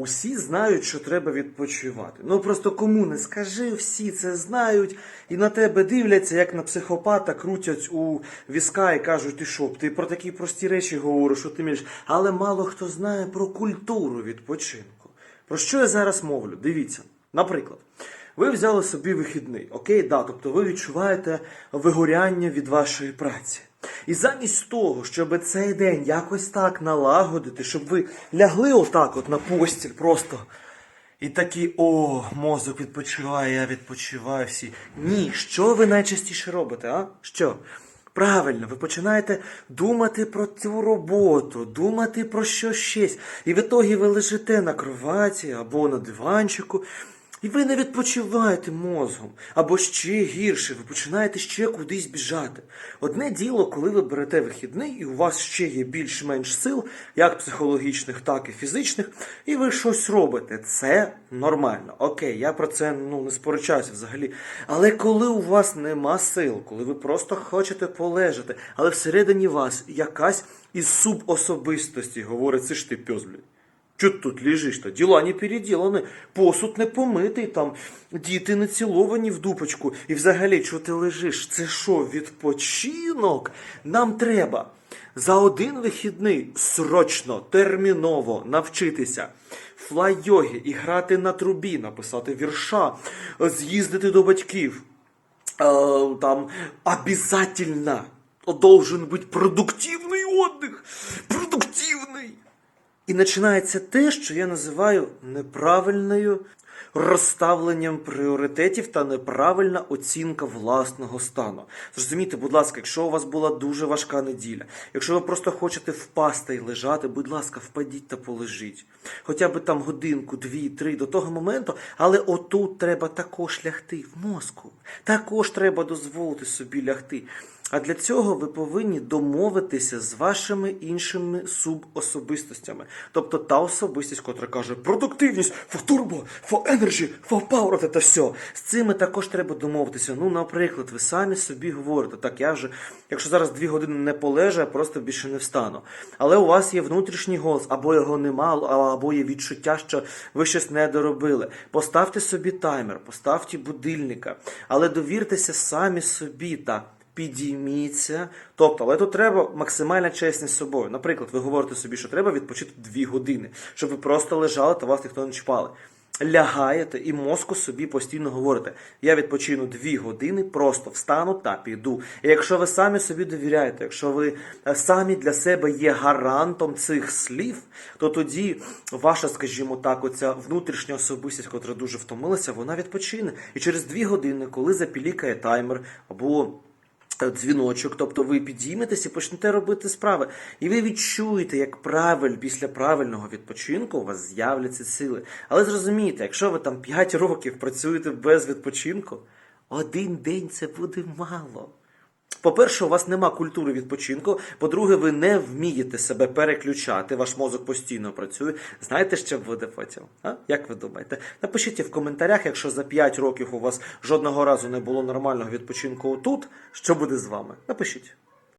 Усі знають, що треба відпочивати. Ну просто кому не скажи, всі це знають, і на тебе дивляться, як на психопата, крутять у візка і кажуть, ти що, ти про такі прості речі говориш, що ти між. Але мало хто знає про культуру відпочинку. Про що я зараз мовлю? Дивіться, наприклад. Ви взяли собі вихідний, окей, да, тобто ви відчуваєте вигоряння від вашої праці. І замість того, щоб цей день якось так налагодити, щоб ви лягли отак от на постіль просто. І такі, о, мозок відпочиває, я відпочиваю всі. Ні, що ви найчастіше робите, а? Що? Правильно, ви починаєте думати про цю роботу, думати про що щось. І в ітогі ви лежите на кроваті або на диванчику, і ви не відпочиваєте мозгом. Або ще гірше, ви починаєте ще кудись біжати. Одне діло, коли ви берете вихідний, і у вас ще є більш-менш сил, як психологічних, так і фізичних, і ви щось робите. Це нормально. Окей, я про це ну, не сперечаюся взагалі. Але коли у вас нема сил, коли ви просто хочете полежати, але всередині вас якась із субособистості говорить, це ж ти пьос, Чого ти тут лежиш-то? Діла не переділені, посуд не помитий, там діти не ціловані в дупочку. І взагалі, чого ти лежиш? Це що, відпочинок? Нам треба за один вихідний срочно, терміново навчитися флай-йогі і грати на трубі, написати вірша, з'їздити до батьків. Е, там обязательно должен быть продуктивний отдых. Продуктивний. І починається те, що я називаю неправильною розставленням пріоритетів та неправильна оцінка власного стану. Зрозумійте, будь ласка, якщо у вас була дуже важка неділя, якщо ви просто хочете впасти і лежати, будь ласка, впадіть та полежіть. Хоча б там годинку, дві, три до того моменту, але отут треба також лягти в мозку. Також треба дозволити собі лягти. А для цього ви повинні домовитися з вашими іншими субособистостями. Тобто та особистість, котра каже продуктивність, turbo, for energy, for power, та все. З цими також треба домовитися. Ну, наприклад, ви самі собі говорите, так я вже, якщо зараз дві години не полежу, я просто більше не встану. Але у вас є внутрішній голос, або його нема, або є відчуття, що ви щось не доробили. Поставте собі таймер, поставте будильника, але довіртеся самі собі та підійміться. Тобто, але тут треба максимальна чесність з собою. Наприклад, ви говорите собі, що треба відпочити дві години, щоб ви просто лежали та вас ніхто не чіпали. Лягаєте і мозку собі постійно говорите: я відпочину дві години, просто встану та піду. І якщо ви самі собі довіряєте, якщо ви е, самі для себе є гарантом цих слів, то тоді ваша, скажімо так, оця внутрішня особистість, котра дуже втомилася, вона відпочине. І через дві години, коли запілікає таймер або дзвіночок, тобто ви підійметеся і почнете робити справи. І ви відчуєте, як правиль після правильного відпочинку у вас з'являться сили. Але зрозумійте, якщо ви там 5 років працюєте без відпочинку, один день це буде мало. По-перше, у вас нема культури відпочинку. По-друге, ви не вмієте себе переключати, ваш мозок постійно працює. Знаєте, що буде потім? А? Як ви думаєте? Напишіть в коментарях, якщо за 5 років у вас жодного разу не було нормального відпочинку тут, що буде з вами? Напишіть.